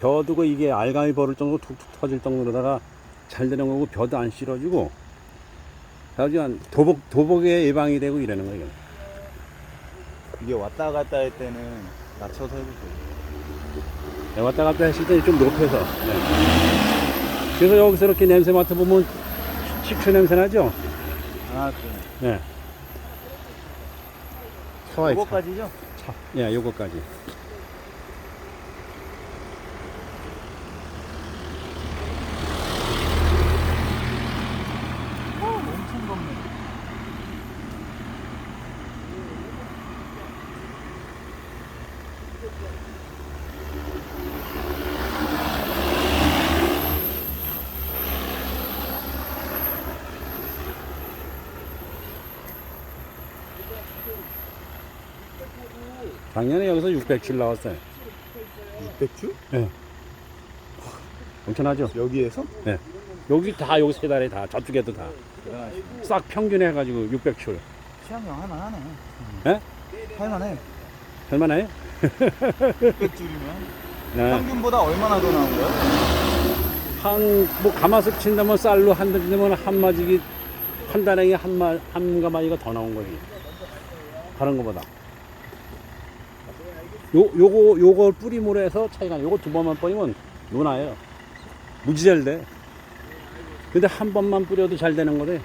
벼두고 이게 알감이 버를 정도로 툭툭 터질 정도로다가 잘 되는 거고 벼도 안 실어지고 그래가지고 도복, 도복에 예방이 되고 이러는 거예요. 이게 왔다 갔다 할 때는 낮춰서 해보세요. 네, 왔다 갔다 했을 때좀 높여서. 네. 그래서 여기서 이렇게 냄새 맡아보면 식초 냄새 나죠? 아, 그래. 네. 차와요. 차. 그거까지죠? 차. 예, 요거까지. 어, 엄청 덥네. 작년에 여기서 600줄 나왔어요. 600주? 네. 엄청나죠? 여기에서? 여기 다, 여기 세 달에 다, 저쪽에도 다. 싹 평균 해가지고 600줄. 취향형 할만하네. 예? 할만해. 얼마나요? 600줄이면. 네. 평균보다 얼마나 더 나온 거야? 한, 뭐, 가마솥 친다면 쌀로 한 던지면 한 마지기, 한 단행에 한 마, 한 가마니가 더 나온 거지. 다른 거보다. 요, 요거, 요걸 뿌림으로 해서 차이가, 나. 요거 두 번만 뿌리면 노나요. 무지 잘 돼. 근데 한 번만 뿌려도 잘 되는 거래.